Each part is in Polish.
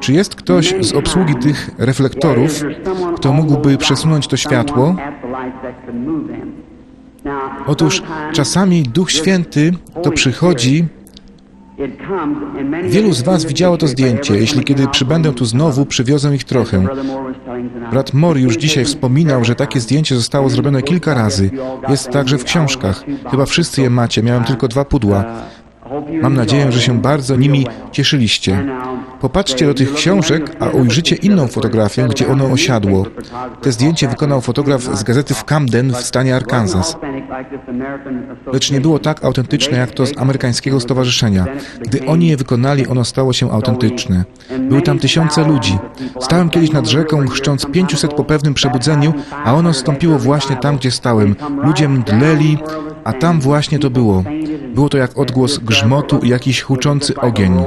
Czy jest ktoś z obsługi tych reflektorów, kto mógłby przesunąć to światło? Otóż czasami Duch Święty to przychodzi. Wielu z Was widziało to zdjęcie. Jeśli kiedy przybędę tu znowu, przywiozę ich trochę. Brat Mori już dzisiaj wspominał, że takie zdjęcie zostało zrobione kilka razy. Jest także w książkach. Chyba wszyscy je macie. Miałem tylko dwa pudła. Mam nadzieję, że się bardzo nimi cieszyliście. Popatrzcie do tych książek, a ujrzycie inną fotografię, gdzie ono osiadło. Te zdjęcie wykonał fotograf z gazety w Camden w stanie Arkansas. Lecz nie było tak autentyczne jak to z amerykańskiego stowarzyszenia. Gdy oni je wykonali, ono stało się autentyczne. Były tam tysiące ludzi. Stałem kiedyś nad rzeką, chrzcząc 500 po pewnym przebudzeniu, a ono stąpiło właśnie tam, gdzie stałem. Ludzie mdleli, a tam właśnie to było. Było to jak odgłos grzmotu i jakiś huczący ogień.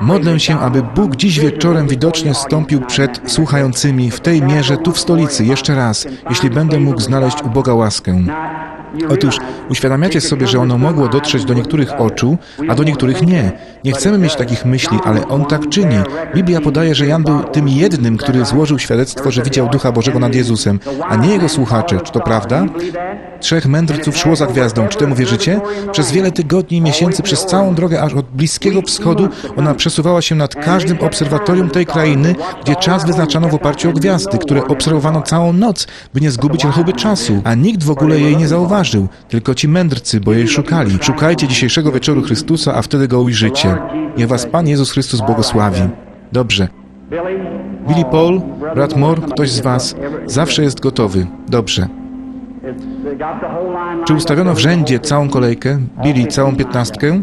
Modlę się, aby Bóg dziś wieczorem widocznie stąpił przed słuchającymi w tej mierze tu w stolicy jeszcze raz, jeśli będę mógł znaleźć u Boga łaskę. Otóż uświadamiacie sobie, że ono mogło dotrzeć do niektórych oczu, a do niektórych nie. Nie chcemy mieć takich myśli, ale on tak czyni. Biblia podaje, że Jan był tym jednym, który złożył świadectwo, że widział Ducha Bożego nad Jezusem, a nie jego słuchacze. Czy to prawda? Trzech mędrców szło za gwiazdą. Czy temu wierzycie? Przez wiele tygodni i miesięcy, przez całą drogę aż od Bliskiego Wschodu, ona przesuwała się nad każdym obserwatorium tej krainy, gdzie czas wyznaczano w oparciu o gwiazdy, które obserwowano całą noc, by nie zgubić rachuby czasu, a nikt w ogóle jej nie zauważył zauważył, tylko ci mędrcy, bo jej szukali. Szukajcie dzisiejszego wieczoru Chrystusa, a wtedy go ujrzycie. Niech was Pan Jezus Chrystus błogosławi. Dobrze. Billy Paul, brat Moore, ktoś z was zawsze jest gotowy. Dobrze. Czy ustawiono w rzędzie całą kolejkę? Billy, całą piętnastkę?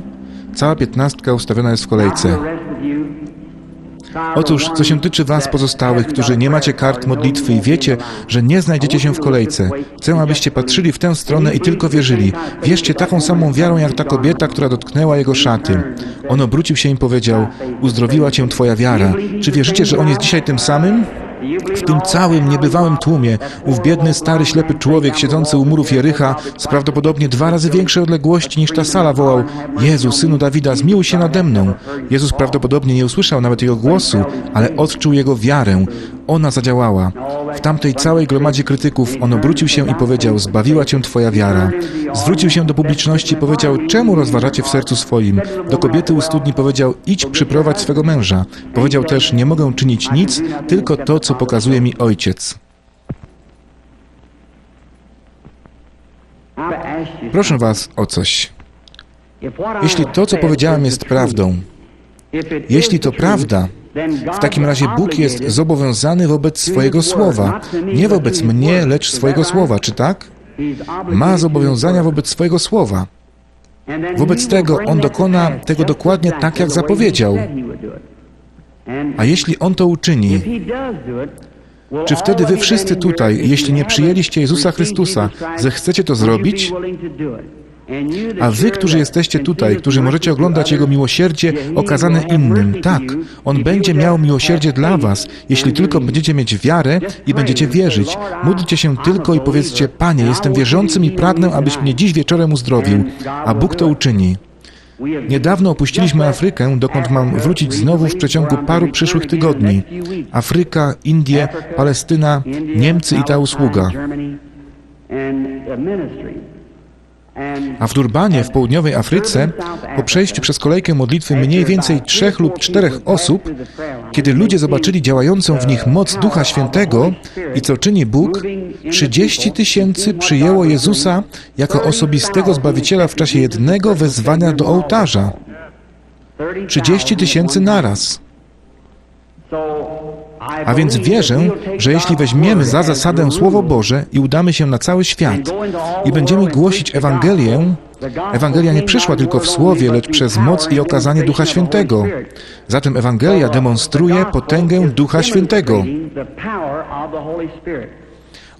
Cała piętnastka ustawiona jest w kolejce. Otóż, co się tyczy Was pozostałych, którzy nie macie kart modlitwy i wiecie, że nie znajdziecie się w kolejce, chcę, abyście patrzyli w tę stronę i tylko wierzyli. Wierzcie taką samą wiarą, jak ta kobieta, która dotknęła jego szaty. On obrócił się i powiedział, uzdrowiła Cię Twoja wiara. Czy wierzycie, że On jest dzisiaj tym samym? W tym całym niebywałym tłumie ów biedny, stary, ślepy człowiek siedzący u murów Jericha z prawdopodobnie dwa razy większej odległości niż ta sala wołał Jezu, Synu Dawida, zmiłuj się nade mną. Jezus prawdopodobnie nie usłyszał nawet jego głosu, ale odczuł jego wiarę. Ona zadziałała. W tamtej całej gromadzie krytyków on obrócił się i powiedział, zbawiła cię twoja wiara. Zwrócił się do publiczności i powiedział, czemu rozważacie w sercu swoim? Do kobiety u studni powiedział, idź przyprowadź swego męża. Powiedział też, nie mogę czynić nic, tylko to, co pokazuje mi ojciec. Proszę was o coś. Jeśli to, co powiedziałem, jest prawdą, jeśli to prawda, w takim razie Bóg jest zobowiązany wobec swojego słowa, nie wobec mnie, lecz swojego słowa, czy tak? Ma zobowiązania wobec swojego słowa. Wobec tego On dokona tego dokładnie tak, jak zapowiedział. A jeśli On to uczyni, czy wtedy wy wszyscy tutaj, jeśli nie przyjęliście Jezusa Chrystusa, zechcecie to zrobić? A wy, którzy jesteście tutaj, którzy możecie oglądać Jego miłosierdzie okazane innym, tak, On będzie miał miłosierdzie dla was, jeśli tylko będziecie mieć wiarę i będziecie wierzyć. Módlcie się tylko i powiedzcie, Panie, jestem wierzącym i pragnę, abyś mnie dziś wieczorem uzdrowił, a Bóg to uczyni. Niedawno opuściliśmy Afrykę, dokąd mam wrócić znowu w przeciągu paru przyszłych tygodni. Afryka, Indie, Palestyna, Niemcy i ta usługa. A w Durbanie, w południowej Afryce, po przejściu przez kolejkę modlitwy mniej więcej trzech lub czterech osób, kiedy ludzie zobaczyli działającą w nich moc Ducha Świętego i co czyni Bóg, 30 tysięcy przyjęło Jezusa jako osobistego Zbawiciela w czasie jednego wezwania do ołtarza. 30 tysięcy naraz. A więc wierzę, że jeśli weźmiemy za zasadę Słowo Boże i udamy się na cały świat i będziemy głosić Ewangelię, Ewangelia nie przyszła tylko w Słowie, lecz przez moc i okazanie Ducha Świętego. Zatem Ewangelia demonstruje potęgę Ducha Świętego.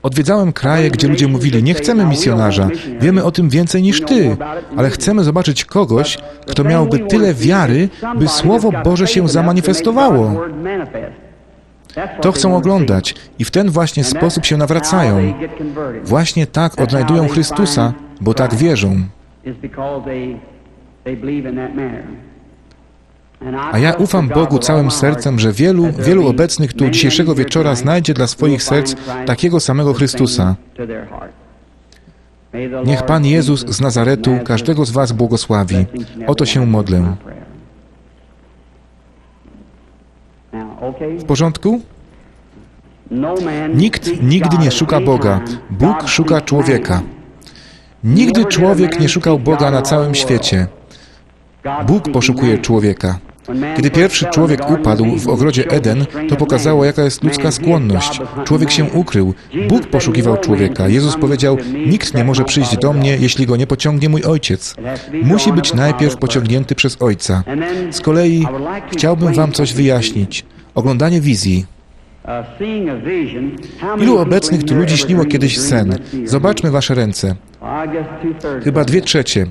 Odwiedzałem kraje, gdzie ludzie mówili, nie chcemy misjonarza, wiemy o tym więcej niż ty, ale chcemy zobaczyć kogoś, kto miałby tyle wiary, by Słowo Boże się zamanifestowało. To chcą oglądać i w ten właśnie sposób się nawracają. Właśnie tak odnajdują Chrystusa, bo tak wierzą. A ja ufam Bogu całym sercem, że wielu, wielu obecnych tu dzisiejszego wieczora znajdzie dla swoich serc takiego samego Chrystusa. Niech Pan Jezus z Nazaretu każdego z Was błogosławi. O to się modlę. W porządku? Nikt nigdy nie szuka Boga. Bóg szuka człowieka. Nigdy człowiek nie szukał Boga na całym świecie. Bóg poszukuje człowieka. Kiedy pierwszy człowiek upadł w ogrodzie Eden, to pokazało, jaka jest ludzka skłonność. Człowiek się ukrył. Bóg poszukiwał człowieka. Jezus powiedział: Nikt nie może przyjść do mnie, jeśli go nie pociągnie mój ojciec. Musi być najpierw pociągnięty przez ojca. Z kolei chciałbym Wam coś wyjaśnić. Oglądanie wizji. Ilu obecnych tu ludzi śniło kiedyś sen? Zobaczmy Wasze ręce. Chyba dwie trzecie.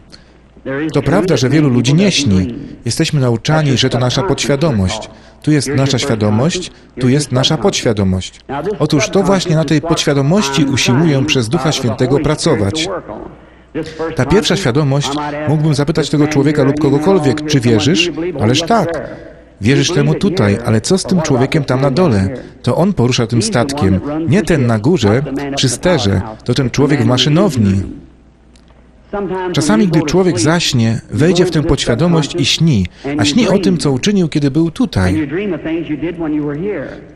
To prawda, że wielu ludzi nie śni. Jesteśmy nauczani, że to nasza podświadomość. Tu jest nasza świadomość, tu jest nasza podświadomość. Otóż to właśnie na tej podświadomości usiłuję przez Ducha Świętego pracować. Ta pierwsza świadomość, mógłbym zapytać tego człowieka lub kogokolwiek, czy wierzysz? Ależ tak. Wierzysz temu tutaj, ale co z tym człowiekiem tam na dole? To on porusza tym statkiem. Nie ten na górze, przy sterze, to ten człowiek w maszynowni. Czasami, gdy człowiek zaśnie, wejdzie w tę podświadomość i śni, a śni o tym, co uczynił, kiedy był tutaj.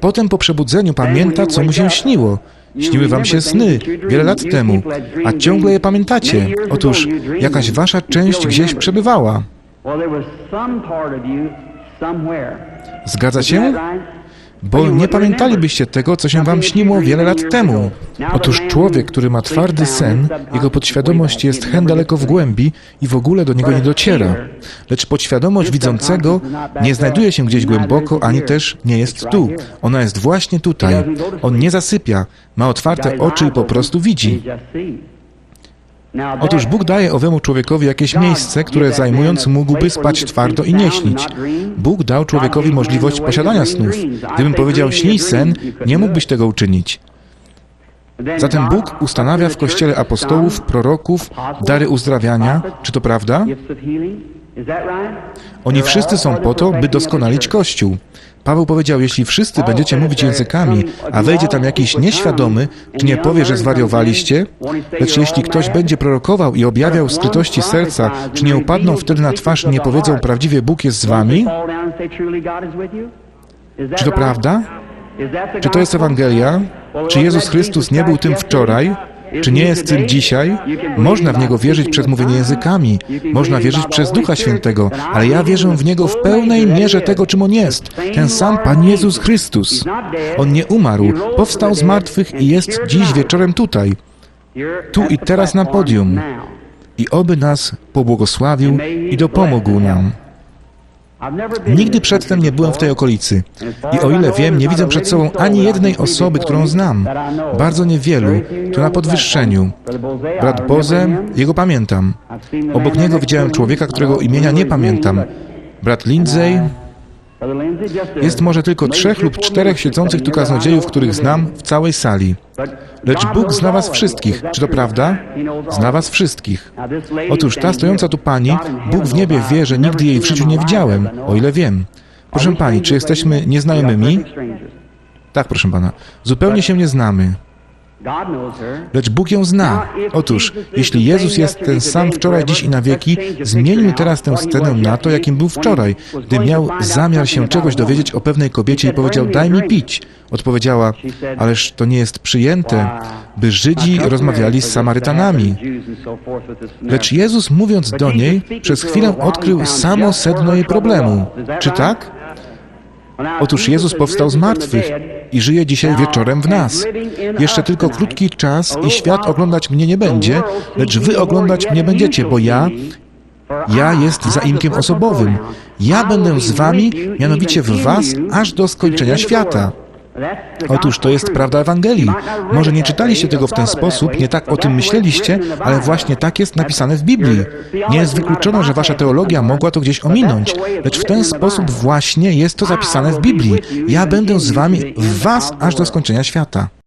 Potem po przebudzeniu pamięta, co mu się śniło. Śniły wam się sny wiele lat temu, a ciągle je pamiętacie. Otóż jakaś wasza część gdzieś przebywała. Zgadza się? Bo nie pamiętalibyście tego, co się wam śniło wiele lat temu. Otóż człowiek, który ma twardy sen, jego podświadomość jest hen daleko w głębi i w ogóle do niego nie dociera. Lecz podświadomość widzącego nie znajduje się gdzieś głęboko, ani też nie jest tu. Ona jest właśnie tutaj. On nie zasypia, ma otwarte oczy i po prostu widzi. Otóż Bóg daje owemu człowiekowi jakieś miejsce, które zajmując mógłby spać twardo i nie śnić. Bóg dał człowiekowi możliwość posiadania snów. Gdybym powiedział śnij sen, nie mógłbyś tego uczynić. Zatem Bóg ustanawia w Kościele apostołów, proroków, dary uzdrawiania. Czy to prawda? Oni wszyscy są po to, by doskonalić Kościół. Paweł powiedział, jeśli wszyscy będziecie mówić językami, a wejdzie tam jakiś nieświadomy, czy nie powie, że zwariowaliście? Lecz jeśli ktoś będzie prorokował i objawiał skrytości serca, czy nie upadną wtedy na twarz i nie powiedzą prawdziwie Bóg jest z wami? Czy to prawda? Czy to jest Ewangelia? Czy Jezus Chrystus nie był tym wczoraj? Czy nie jest tym dzisiaj? Można w Niego wierzyć przez mówienie językami, można wierzyć przez Ducha Świętego, ale ja wierzę w Niego w pełnej mierze tego, czym On jest. Ten sam Pan Jezus Chrystus. On nie umarł, powstał z martwych i jest dziś wieczorem tutaj, tu i teraz na podium. I oby nas pobłogosławił i dopomógł nam. Nigdy przedtem nie byłem w tej okolicy i o ile wiem, nie widzę przed sobą ani jednej osoby, którą znam. Bardzo niewielu, tu na podwyższeniu. Brat Boze, jego pamiętam. Obok niego widziałem człowieka, którego imienia nie pamiętam. Brat Lindsay. Jest może tylko trzech lub czterech siedzących tu kaznodziejów, których znam w całej sali. Lecz Bóg zna was wszystkich. Czy to prawda? Zna was wszystkich. Otóż ta stojąca tu pani, Bóg w niebie wie, że nigdy jej w życiu nie widziałem, o ile wiem. Proszę pani, czy jesteśmy nieznajomymi? Tak, proszę pana. Zupełnie się nie znamy. Lecz Bóg ją zna. Otóż, jeśli Jezus jest ten sam wczoraj, dziś i na wieki, zmieńmy teraz tę scenę na to, jakim był wczoraj, gdy miał zamiar się czegoś dowiedzieć o pewnej kobiecie i powiedział, daj mi pić. Odpowiedziała, ależ to nie jest przyjęte, by Żydzi rozmawiali z Samarytanami. Lecz Jezus, mówiąc do niej, przez chwilę odkrył samo sedno jej problemu. Czy tak? Otóż Jezus powstał z martwych i żyje dzisiaj wieczorem w nas. Jeszcze tylko krótki czas i świat oglądać mnie nie będzie, lecz wy oglądać mnie będziecie, bo ja, ja jest zaimkiem osobowym. Ja będę z wami, mianowicie w was, aż do skończenia świata. Otóż to jest prawda Ewangelii. Może nie czytaliście tego w ten sposób, nie tak o tym myśleliście, ale właśnie tak jest napisane w Biblii. Nie jest wykluczone, że wasza teologia mogła to gdzieś ominąć, lecz w ten sposób właśnie jest to zapisane w Biblii. Ja będę z wami, w was, aż do skończenia świata.